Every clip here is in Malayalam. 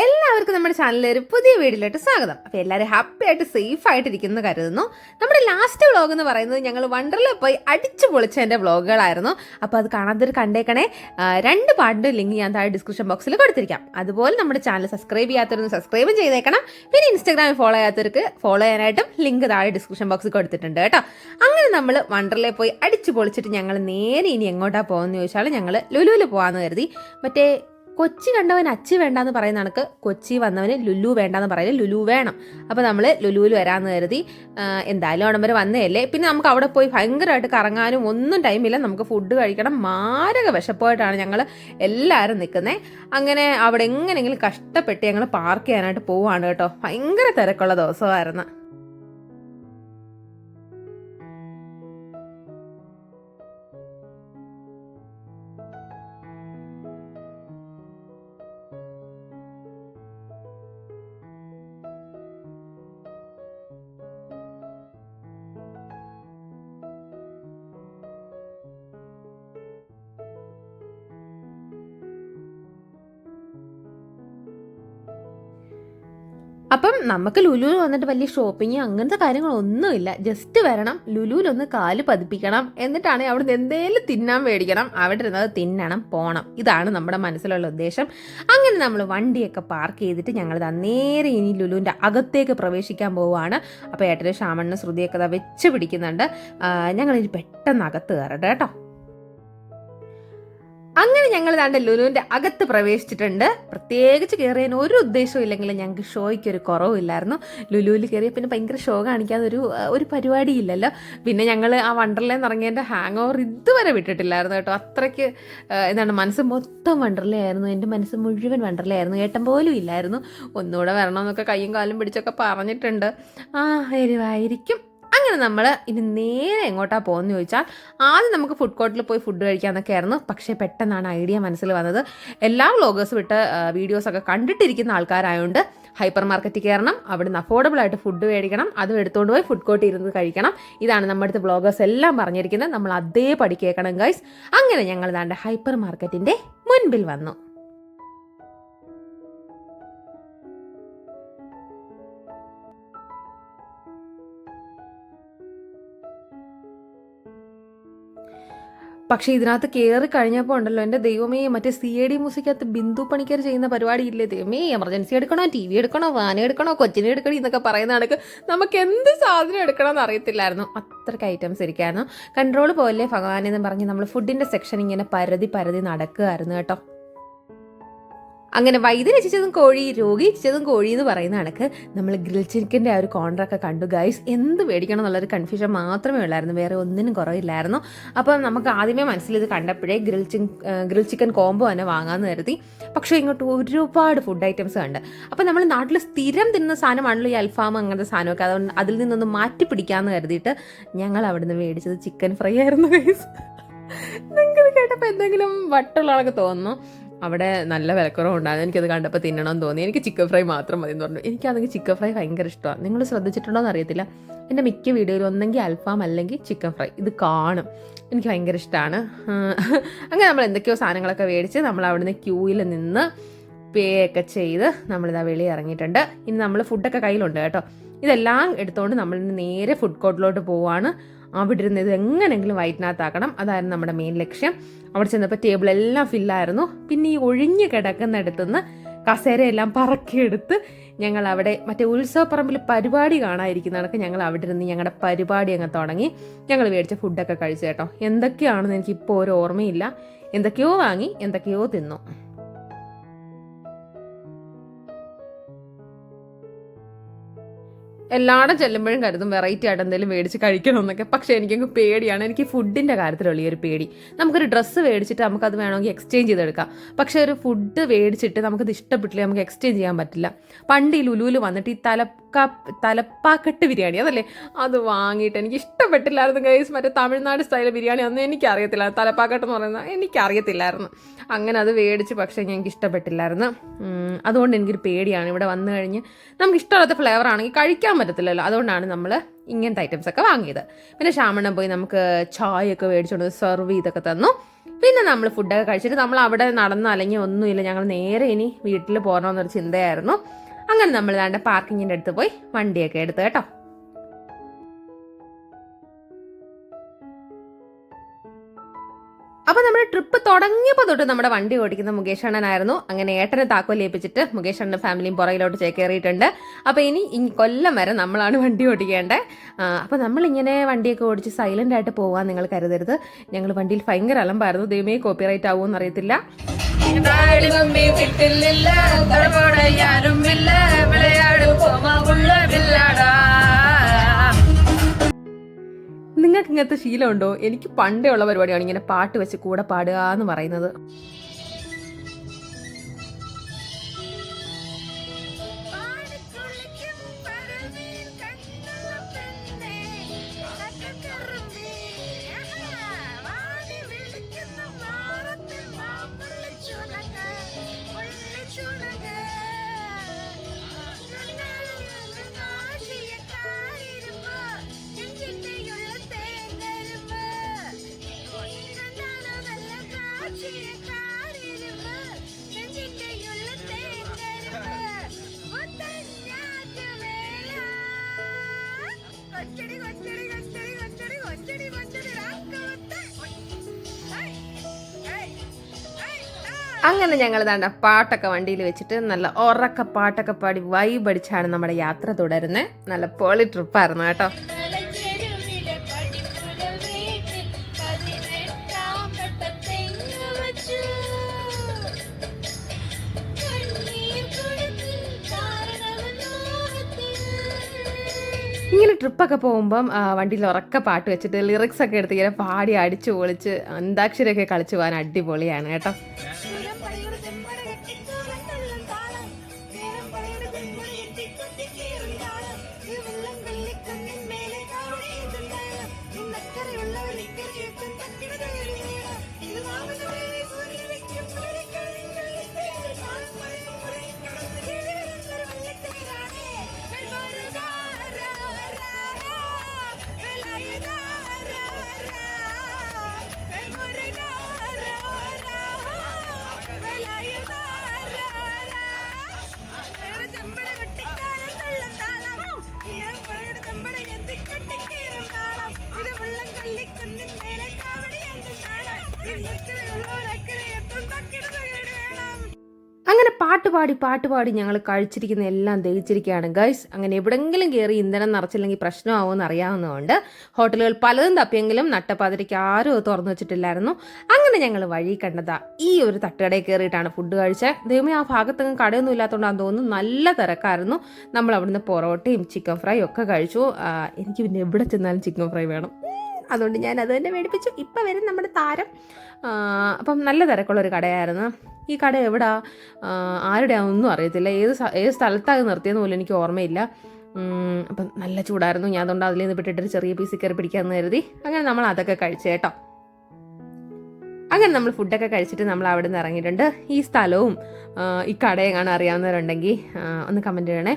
എല്ലാവർക്കും നമ്മുടെ ചാനലിൽ ഒരു പുതിയ വീഡിയോയിലോട്ട് സ്വാഗതം. അപ്പോൾ എല്ലാവരും ഹാപ്പി ആയിട്ട് സേഫ് ആയിട്ടിരിക്കുന്നു കരുതുന്നു. നമ്മുടെ ലാസ്റ്റ് വ്ളോഗ് എന്ന് പറയുന്നത് ഞങ്ങൾ വണ്ടറിൽ പോയി അടിച്ചു പൊളിച്ചതിന്റെ വ്ളോഗുകളായിരുന്നു അപ്പോൾ അത് കാണാത്തൊരു കണ്ടേക്കണേ. രണ്ട് പാട്ടിന്റെ ലിങ്ക് ഞാൻ താഴെ ഡിസ്ക്രിപ്ഷൻ ബോക്സിൽ കൊടുത്തിരിക്കാം. അതുപോലെ നമ്മുടെ ചാനൽ സബ്സ്ക്രൈബ് ചെയ്യാത്തവരൊന്ന് സബ്സ്ക്രൈബും ചെയ്തേക്കണം. പിന്നെ ഇൻസ്റ്റാഗ്രാമിൽ ഫോളോ ചെയ്യാത്തവർക്ക് ഫോളോ ചെയ്യാനായിട്ടും ലിങ്ക് താഴെ ഡിസ്ക്രിപ്ഷൻ ബോക്സിൽ കൊടുത്തിട്ടുണ്ട് കേട്ടോ. അങ്ങനെ നമ്മൾ വണ്ടറിൽ പോയി അടിച്ചു പൊളിച്ചിട്ട് ഞങ്ങൾ നേരെ ഇനി എങ്ങോട്ടാണ് പോകുന്നത് ചോദിച്ചാൽ ഞങ്ങൾ ലുലുവിൽ പോകാമെന്ന് കരുതി. മറ്റേ കൊച്ചി കണ്ടവൻ അച്ചി വേണ്ടാന്ന് പറയുന്ന കണക്ക് കൊച്ചി വന്നവന് ലുലു വേണ്ടാന്ന് പറയുന്നത് ലുലു വേണം. അപ്പോൾ നമ്മൾ ലുലുവിൽ വരാമെന്ന് കരുതി എന്തായാലും അവിടെ വരെ വന്നതല്ലേ. പിന്നെ നമുക്ക് അവിടെ പോയി ഭയങ്കരമായിട്ട് കറങ്ങാനും ഒന്നും ടൈമില്ല നമുക്ക് ഫുഡ് കഴിക്കണം. മാരക വിശപ്പായിട്ടാണ് ഞങ്ങൾ എല്ലാവരും നിൽക്കുന്നത് അങ്ങനെ അവിടെ എങ്ങനെയെങ്കിലും കഷ്ടപ്പെട്ട് ഞങ്ങൾ പാർക്ക് ചെയ്യാനായിട്ട് പോവാണ് കേട്ടോ. ഭയങ്കര തിരക്കുള്ള ദിവസമായിരുന്നു. അപ്പം നമുക്ക് ലുലുവിൽ വന്നിട്ട് വലിയ ഷോപ്പിംഗ് അങ്ങനത്തെ കാര്യങ്ങളൊന്നുമില്ല ജസ്റ്റ് വരണം. ലുലുവിലൊന്ന് കാൽ പതിപ്പിക്കണം. എന്നിട്ടാണ് അവിടെ നിന്ന് എന്തേലും തിന്നാൻ മേടിക്കണം. അവിടെ ഇരുന്നത് തിന്നണം പോണം. ഇതാണ് നമ്മുടെ മനസ്സിലുള്ള ഉദ്ദേശം. അങ്ങനെ നമ്മൾ വണ്ടിയൊക്കെ പാർക്ക് ചെയ്തിട്ട് ഞങ്ങൾ നേരെ ഇനി ലുലുവിന്റെ അകത്തേക്ക് പ്രവേശിക്കാൻ പോവുകയാണ്. അപ്പോൾ ഏട്ടന് ഷാമണ്ണ ശ്രുതിയൊക്കെ വെച്ച് പിടിക്കുന്നുണ്ട്. ഞങ്ങളിനി പെട്ടെന്ന് അകത്ത് കയറട്ടെ കേട്ടോ. അങ്ങനെ ഞങ്ങൾ ദാണ്ട് ലുലുവിന്റെ അകത്ത് പ്രവേശിച്ചിട്ടുണ്ട്. പ്രത്യേകിച്ച് കയറിയതിന് ഒരു ഉദ്ദേശവും ഇല്ലെങ്കിലും ഞങ്ങൾക്ക് ഷോയ്ക്ക് ഒരു കുറവില്ലായിരുന്നു ലുലുവിൽ കയറിയ പിന്നെ ഭയങ്കര ഷോ കാണിക്കാതെ ഒരു ഒരു പരിപാടിയില്ലല്ലോ പിന്നെ ഞങ്ങൾ ആ വണ്ടർലേന്ന് ഇറങ്ങിയതിന്റെ ഹാങ് ഓവർ ഇതുവരെ വിട്ടിട്ടില്ലായിരുന്നു കേട്ടോ. അത്രയ്ക്ക് എന്താണ് മനസ്സ് മൊത്തം വണ്ടർലേ ആയിരുന്നു എന്റെ മനസ്സ് മുഴുവൻ വണ്ടർലേ ആയിരുന്നു ഏട്ടൻ പോലും ഇല്ലായിരുന്നു. ഒന്നുകൂടെ വരണമെന്നൊക്കെ കയ്യും കാലും പിടിച്ചൊക്കെ പറഞ്ഞിട്ടുണ്ട്. ആ എരിവായിരിക്കും. അങ്ങനെ നമ്മൾ ഇനി നേരെ എങ്ങോട്ടാണ് പോകുന്നത് ചോദിച്ചാൽ ആദ്യം നമുക്ക് ഫുഡ് കോർട്ടിൽ പോയി ഫുഡ് കഴിക്കാമെന്നൊക്കെ ആയിരുന്നു. പക്ഷേ പെട്ടെന്നാണ് ഐഡിയ മനസ്സിൽ വന്നത്. എല്ലാ വ്ളോഗേഴ്സ് വിട്ട് വീഡിയോസൊക്കെ കണ്ടിട്ടിരിക്കുന്ന ആൾക്കാരായതുകൊണ്ട് ഹൈപ്പർ മാർക്കറ്റിൽ കയറണം. അവിടുന്ന് അഫോർഡബിൾ ആയിട്ട് ഫുഡ് മേടിക്കണം. അതും എടുത്തുകൊണ്ട് പോയി ഫുഡ് കോർട്ടിൽ ഇരുന്ന് കഴിക്കണം. ഇതാണ് നമ്മുടെ അടുത്ത് വ്ളോഗേഴ്സ് എല്ലാം പറഞ്ഞിരിക്കുന്നത്. നമ്മൾ അതേപടി കേൾക്കണം ഗൈസ് അങ്ങനെ ഞങ്ങൾ ദാണ്ട് ഹൈപ്പർ മാർക്കറ്റിന്റെ മുൻപിൽ വന്നു. പക്ഷേ ഇതിനകത്ത് കയറി കഴിഞ്ഞപ്പോൾ ഉണ്ടല്ലോ എന്റെ ദൈവമേ മറ്റേ സി എ ഡി മ്യൂസിക്കകത്ത് ബിന്ദു പണിക്കർ ചെയ്യുന്ന പരിപാടി ഇല്ലേ ദൈവമേ എമർജൻസി എടുക്കണോ? ടി വി എടുക്കണോ? വാന എടുക്കണോ? കൊച്ചിനെ എടുക്കണോ? എന്നൊക്കെ പറയുന്ന കണക്ക് നമുക്ക് എന്ത് സാധനം എടുക്കണമെന്ന് അറിയത്തില്ലായിരുന്നു. അത്രയ്ക്ക് ഐറ്റംസ് ഇരിക്കായിരുന്നു. കൺട്രോൾ പോലെ ഭഗവാൻ എന്ന് പറഞ്ഞ് നമ്മൾ ഫുഡിന്റെ സെക്ഷൻ ഇങ്ങനെ പരതി പരതി നടക്കുകയായിരുന്നു കേട്ടോ. അങ്ങനെ വൈദ്യ രചിച്ചതും കോഴി രോഗി രചിച്ചതും കോഴി എന്ന് പറയുന്ന കണക്ക് നമ്മൾ ഗ്രിൽ ചിക്കന്റെ ആ ഒരു കോൺട്രൊക്കെ കണ്ടു ഗൈസ് എന്ത് മേടിക്കണം എന്നുള്ളൊരു കൺഫ്യൂഷൻ മാത്രമേ ഉള്ളായിരുന്നു. വേറെ ഒന്നിനും കുറവില്ലായിരുന്നു. അപ്പം നമുക്ക് ആദ്യമേ മനസ്സിൽ ഇത് കണ്ടപ്പോഴേ grill chicken grill chicken combo തന്നെ വാങ്ങാമെന്ന് കരുതി. പക്ഷേ ഇങ്ങോട്ട് ഒരുപാട് ഫുഡ് ഐറ്റംസ് ഉണ്ട് അപ്പം നമ്മൾ നാട്ടിൽ സ്ഥിരം തിന്നുന്ന സാധനമാണല്ലോ ഈ അൽഫാം അങ്ങനത്തെ സാധനമൊക്കെ. അതുകൊണ്ട് അതിൽ നിന്നൊന്ന് മാറ്റി പിടിക്കാമെന്ന് കരുതിയിട്ട് ഞങ്ങൾ അവിടുന്ന് മേടിച്ചത് ചിക്കൻ ഫ്രൈ ആയിരുന്നു ഗൈസ് നിങ്ങൾ കേട്ടപ്പോൾ എന്തെങ്കിലും വട്ടുള്ള ആളൊക്കെ തോന്നുന്നു. അവിടെ നല്ല വിലക്കുറവ് ഉണ്ടായിരുന്നു. എനിക്കത് കണ്ടപ്പോൾ തിന്നണമെന്ന് തോന്നി. എനിക്ക് ചിക്കൻ ഫ്രൈ മാത്രം മതി എന്ന് പറഞ്ഞു. എനിക്കാണെങ്കിൽ ചിക്കൻ ഫ്രൈ ഭയങ്കര ഇഷ്ടമാണ്. നിങ്ങൾ ശ്രദ്ധിച്ചിട്ടുണ്ടോ എന്ന് അറിയത്തില്ല. എന്റെ മിക്ക വീഡിയോയിലും ഒന്നെങ്കിൽ അൽഫാം അല്ലെങ്കിൽ ചിക്കൻ ഫ്രൈ ഇത് കാണും. എനിക്ക് ഭയങ്കര ഇഷ്ടമാണ്. അങ്ങനെ നമ്മൾ എന്തൊക്കെയോ സാധനങ്ങളൊക്കെ മേടിച്ച് നമ്മൾ അവിടുന്ന് ക്യൂയിൽ നിന്ന് പേ ഒക്കെ ചെയ്ത് നമ്മളിതാ വെളി ഇറങ്ങിയിട്ടുണ്ട്. ഇനി നമ്മൾ ഫുഡൊക്കെ കയ്യിലുണ്ട് കേട്ടോ. ഇതെല്ലാം എടുത്തുകൊണ്ട് നമ്മൾ നേരെ ഫുഡ് കോർട്ടിലോട്ട് പോവാണ്. അവിടെ ഇരുന്ന് ഇത് എങ്ങനെയെങ്കിലും വയറ്റിനകത്താക്കണം അതായിരുന്നു നമ്മുടെ മെയിൻ ലക്ഷ്യം. അവിടെ ചെന്നപ്പോൾ ടേബിൾ എല്ലാം ഫില്ലായിരുന്നു പിന്നെ ഈ ഒഴിഞ്ഞു കിടക്കുന്നിടത്തുനിന്ന് കസേരയെല്ലാം പറക്കിയെടുത്ത് ഞങ്ങൾ അവിടെ മറ്റേ ഉത്സവപ്പറമ്പിൽ പരിപാടി കാണാതിരിക്കുന്ന കണക്ക് ഞങ്ങൾ അവിടെ ഇരുന്ന് ഞങ്ങളുടെ പരിപാടി അങ്ങ് തുടങ്ങി. ഞങ്ങൾ മേടിച്ച ഫുഡൊക്കെ കഴിച്ചു കേട്ടോ. എന്തൊക്കെയാണെന്ന് എനിക്കിപ്പോൾ ഒരു ഓർമ്മയില്ല. എന്തൊക്കെയോ വാങ്ങി എന്തൊക്കെയോ തിന്നു. എല്ലായിടും ചെല്ലുമ്പോഴും കരുതും വെറൈറ്റി ആയിട്ട് എന്തെങ്കിലും മേടിച്ച് കഴിക്കണം എന്നൊക്കെ പക്ഷേ എനിക്കങ്ങ് പേടിയാണ്. എനിക്ക് ഫുഡിന്റെ കാര്യത്തിലുള്ള ഈ ഒരു പേടി. നമുക്കൊരു ഡ്രസ്സ് മേടിച്ചിട്ട് നമുക്കത് വേണമെങ്കിൽ എക്സ്ചേഞ്ച് ചെയ്തെടുക്കാം. പക്ഷേ ഒരു ഫുഡ് മേടിച്ചിട്ട് നമുക്കത് ഇഷ്ടപ്പെട്ടില്ല? നമുക്ക് എക്സ്ചേഞ്ച് ചെയ്യാൻ പറ്റില്ല. പണ്ട് ഈ ലുലുവിൽ വന്നിട്ട് ഈ തലക്ക തലപ്പാക്കെട്ട് ബിരിയാണി അതല്ലേ? അത് വാങ്ങിയിട്ട് എനിക്ക് ഇഷ്ടപ്പെട്ടില്ലായിരുന്നു ഗൈസ് മറ്റേ തമിഴ്നാട് സ്റ്റൈൽ ബിരിയാണി ഒന്നും എനിക്കറിയത്തില്ല തലപ്പാക്കെട്ട് എന്ന് പറയുന്നത് എനിക്കറിയത്തില്ലായിരുന്നു. അങ്ങനെ അത് മേടിച്ച് പക്ഷേ എനിക്ക് ഇഷ്ടപ്പെട്ടില്ലായിരുന്നു. അതുകൊണ്ട് എനിക്കൊരു പേടിയാണ്. ഇവിടെ വന്നു കഴിഞ്ഞ് നമുക്ക് ഇഷ്ടമുള്ള ഫ്ലേവർ ആണെങ്കിൽ കഴിക്കാൻ പറ്റത്തില്ലല്ലോ. അതുകൊണ്ടാണ് നമ്മൾ ഇങ്ങനത്തെ ഐറ്റംസ് ഒക്കെ വാങ്ങിയത്. പിന്നെ ഷാമണം പോയി നമുക്ക് ചായയൊക്കെ മേടിച്ചുകൊണ്ട് സെർവ് ചെയ്തൊക്കെ തന്നു. പിന്നെ നമ്മൾ ഫുഡൊക്കെ കഴിച്ചിട്ട് നമ്മൾ അവിടെ നടന്ന് അല്ലെങ്കിൽ ഒന്നുമില്ല. ഞങ്ങൾ നേരെ ഇനി വീട്ടിൽ പോകണമെന്നൊരു ചിന്തയായിരുന്നു. അങ്ങനെ നമ്മൾ ദാണ്ട് പാർക്കിങ്ങിന്റെ അടുത്ത് പോയി വണ്ടിയൊക്കെ എടുത്ത് കേട്ടോ. ട്രിപ്പ് തുടങ്ങിയപ്പോൾ തൊട്ട് നമ്മുടെ വണ്ടി ഓടിക്കുന്ന മുകേഷ് അണ്ണനായിരുന്നു അങ്ങനെ ഏട്ടനെ താക്കോൽ ഏൽപ്പിച്ചിട്ട് മുകേഷ് അണ്ണൻ ഫാമിലിയും പുറകിലോട്ട് ചേക്കേറിയിട്ടുണ്ട് അപ്പൊ ഇനി ഇനി കൊല്ലം വരെ നമ്മളാണ് വണ്ടി ഓടിക്കേണ്ടത് അപ്പൊ നമ്മളിങ്ങനെ വണ്ടിയൊക്കെ ഓടിച്ച് സൈലന്റ് ആയിട്ട് പോവാൻ നിങ്ങൾ കരുതരുത് ഞങ്ങൾ വണ്ടിയിൽ ഭയങ്കര അലമ്പായിരുന്നു ദൈവമേ കോപ്പിറൈറ്റ് ആവുമെന്ന് അറിയത്തില്ല தாடி மம்மி வீட்டில் இல்ல தடபோட யாரும் இல்ல விளையாடு போமா உள்ள வில்லாடா നിങ്ങൾക്ക് ഇങ്ങനത്തെ ശീലമുണ്ടോ? എനിക്ക് പണ്ടേ ഉള്ള പരിപാടിയാണ് ഇങ്ങനെ പാട്ട് വെച്ച് കൂടെ പാടുക എന്ന് പറയുന്നത്. അങ്ങനെ ഞങ്ങൾ ദാണ്ട പാട്ടൊക്കെ വണ്ടിയിൽ വെച്ചിട്ട് നല്ല ഉറക്ക പാട്ടൊക്കെ പാടി വൈബ് അടിച്ചാണ് നമ്മുടെ യാത്ര തുടരുന്നത് നല്ല പൊളി ട്രിപ്പായിരുന്നു കേട്ടോ. ഇങ്ങനെ ട്രിപ്പൊക്കെ പോകുമ്പം വണ്ടിയിൽ ഉറക്ക പാട്ട് വെച്ചിട്ട് ലിറിക്സ് ഒക്കെ എടുത്ത് ഇങ്ങനെ പാടി അടിച്ചു പൊളിച്ച് അന്താക്ഷരൊക്കെ കളിച്ചു പോകാൻ അടിപൊളിയാണ് കേട്ടോ അങ്ങനെ പാട്ട് പാടി പാട്ട് പാടി ഞങ്ങൾ കഴിച്ചിരിക്കുന്ന എല്ലാം ദഹിച്ചിരിക്കുകയാണ്. ഗൈസ് അങ്ങനെ എവിടെങ്കിലും കയറി ഇന്ധനം നിറച്ചില്ലെങ്കിൽ പ്രശ്നമാവുമെന്ന് അറിയാവുന്നതുകൊണ്ട് ഹോട്ടലുകൾ പലതും തപ്പിയെങ്കിലും നട്ടപ്പാതിരയ്ക്ക് ആരും തുറന്നു വെച്ചിട്ടില്ലായിരുന്നു. അങ്ങനെ ഞങ്ങൾ വഴി കണ്ടതാ. ഈ ഒരു തട്ടുകടയിൽ കയറിയിട്ടാണ് ഫുഡ് കഴിച്ചത്. ദൈവമേ ആ ഭാഗത്തൊന്നും കടയൊന്നും ഇല്ലാത്തതുകൊണ്ടാന്ന് തോന്നുന്നു നല്ല തിരക്കായിരുന്നു. നമ്മൾ അവിടുന്ന് പൊറോട്ടയും ചിക്കൻ ഫ്രൈയും ഒക്കെ കഴിച്ചു. എനിക്ക് പിന്നെ എവിടെ ചെന്നാലും ചിക്കൻ ഫ്രൈ വേണം. അതുകൊണ്ട് ഞാൻ അത് തന്നെ മേടിപ്പിച്ചു. ഇപ്പം വരും നമ്മുടെ താരം. അപ്പം നല്ല തിരക്കുള്ള ഒരു കടയായിരുന്നു. ഈ കട എവിടാ? ആരുടെയാണെന്നൊന്നും അറിയത്തില്ല. ഏത് ഏത് സ്ഥലത്താണ് നിർത്തിയെന്ന് പോലും എനിക്ക് ഓർമ്മയില്ല. അപ്പം നല്ല ചൂടായിരുന്നു. ഞാൻ അതുകൊണ്ട് അതിൽ നിന്ന് വിട്ടിട്ടൊരു ചെറിയ പീസ് കയറി പിടിക്കാമെന്ന് കരുതി. അങ്ങനെ നമ്മൾ അതൊക്കെ കഴിച്ചു കേട്ടോ. അങ്ങനെ നമ്മൾ ഫുഡൊക്കെ കഴിച്ചിട്ട് നമ്മൾ അവിടെ നിന്ന് ഇറങ്ങിയിട്ടുണ്ട്. ഈ സ്ഥലവും ഈ കടയും കാണാൻ അറിയാവുന്നവരുണ്ടെങ്കിൽ ഒന്ന് കമന്റ് ചെയ്യണേ.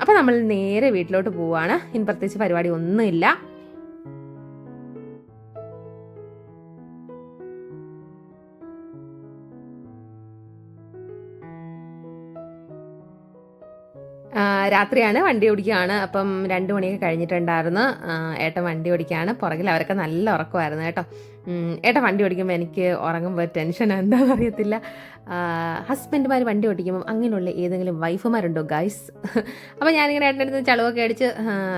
അപ്പം നമ്മൾ നേരെ വീട്ടിലോട്ട് പോവുകയാണ് ഇനി പ്രത്യേകിച്ച് പരിപാടി ഒന്നുമില്ല. രാത്രിയാണ് വണ്ടി ഓടിക്കുകയാണ്. അപ്പം രണ്ട് മണിയൊക്കെ കഴിഞ്ഞിട്ടുണ്ടായിരുന്നു. ഏട്ടൻ വണ്ടി ഓടിക്കുകയാണ്. പുറകിൽ അവരൊക്കെ നല്ല ഉറക്കമായിരുന്നു കേട്ടോ. ഏട്ടൻ വണ്ടി ഓടിക്കുമ്പോൾ എനിക്ക് ഉറങ്ങുമ്പോൾ ടെൻഷൻ എന്താണെന്ന് അറിയത്തില്ല. ഹസ്ബൻഡുമാർ വണ്ടി ഓടിക്കുമ്പോൾ അങ്ങനെയുള്ള ഏതെങ്കിലും വൈഫുമാരുണ്ടോ ഗൈസ് അപ്പോൾ ഞാനിങ്ങനെ ഏട്ടന്റെ അടുത്ത് ചളവൊക്കെ അടിച്ച്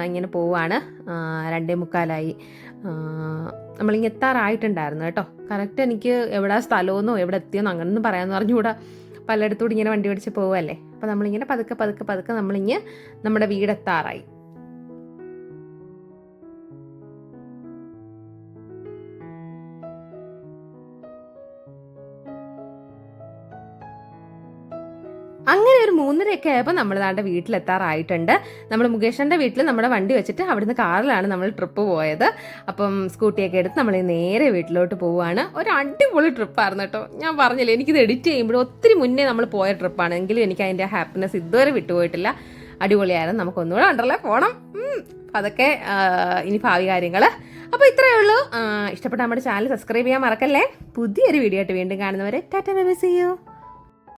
ഇങ്ങനെ പോവാണ്. രണ്ടേ മുക്കാലായി. നമ്മളിങ്ങെത്താറായിട്ടുണ്ടായിരുന്നു കേട്ടോ. കറക്റ്റ് എനിക്ക് എവിടെ സ്ഥലമെന്നോ എവിടെ എത്തിയെന്നോ അങ്ങനെയൊന്നും പറയാമെന്ന് പറഞ്ഞുകൂടാ. പലയിടത്തോട് ഇങ്ങനെ വണ്ടി ഓടിച്ച് പോവല്ലേ അപ്പോൾ നമ്മളിങ്ങനെ പതുക്കെ പതുക്കെ പതുക്കെ നമ്മളിങ്ങനെ നമ്മുടെ വീടെത്താറായി. അങ്ങനെ ഒരു മൂന്നരയൊക്കെ ആയപ്പോൾ നമ്മൾ നാട്ടെ വീട്ടിലെത്താറായിട്ടുണ്ട്. നമ്മൾ മുകേഷന്റെ വീട്ടിൽ നമ്മുടെ വണ്ടി വെച്ചിട്ട് അവിടുന്ന് കാറിലാണ് നമ്മൾ ട്രിപ്പ് പോയത്. അപ്പം സ്കൂട്ടിയൊക്കെ എടുത്ത് നമ്മൾ നേരെ വീട്ടിലോട്ട് പോവുകയാണ് ഒരു അടിപൊളി ട്രിപ്പായിരുന്നു കേട്ടോ. ഞാൻ പറഞ്ഞില്ലേ എനിക്കിത് എഡിറ്റ് ചെയ്യുമ്പോൾ ഒത്തിരി മുന്നേ നമ്മൾ പോയ ട്രിപ്പാണ് എങ്കിലും എനിക്ക് അതിന്റെ ഹാപ്പിനെസ് ഇതുവരെ വിട്ടുപോയിട്ടില്ല. അടിപൊളിയായിരുന്നു. നമുക്ക് ഒന്നുകൂടെ ഉണ്ടല്ലേ പോകണം അതൊക്കെ ഇനി ഭാവി കാര്യങ്ങൾ അപ്പോൾ ഇത്രയേ ഉള്ളൂ. ഇഷ്ടപ്പെട്ട നമ്മുടെ ചാനൽ സബ്സ്ക്രൈബ് ചെയ്യാൻ മറക്കല്ലേ? പുതിയൊരു വീഡിയോ ആയിട്ട് വീണ്ടും കാണുന്നവരെ tata bye bye see you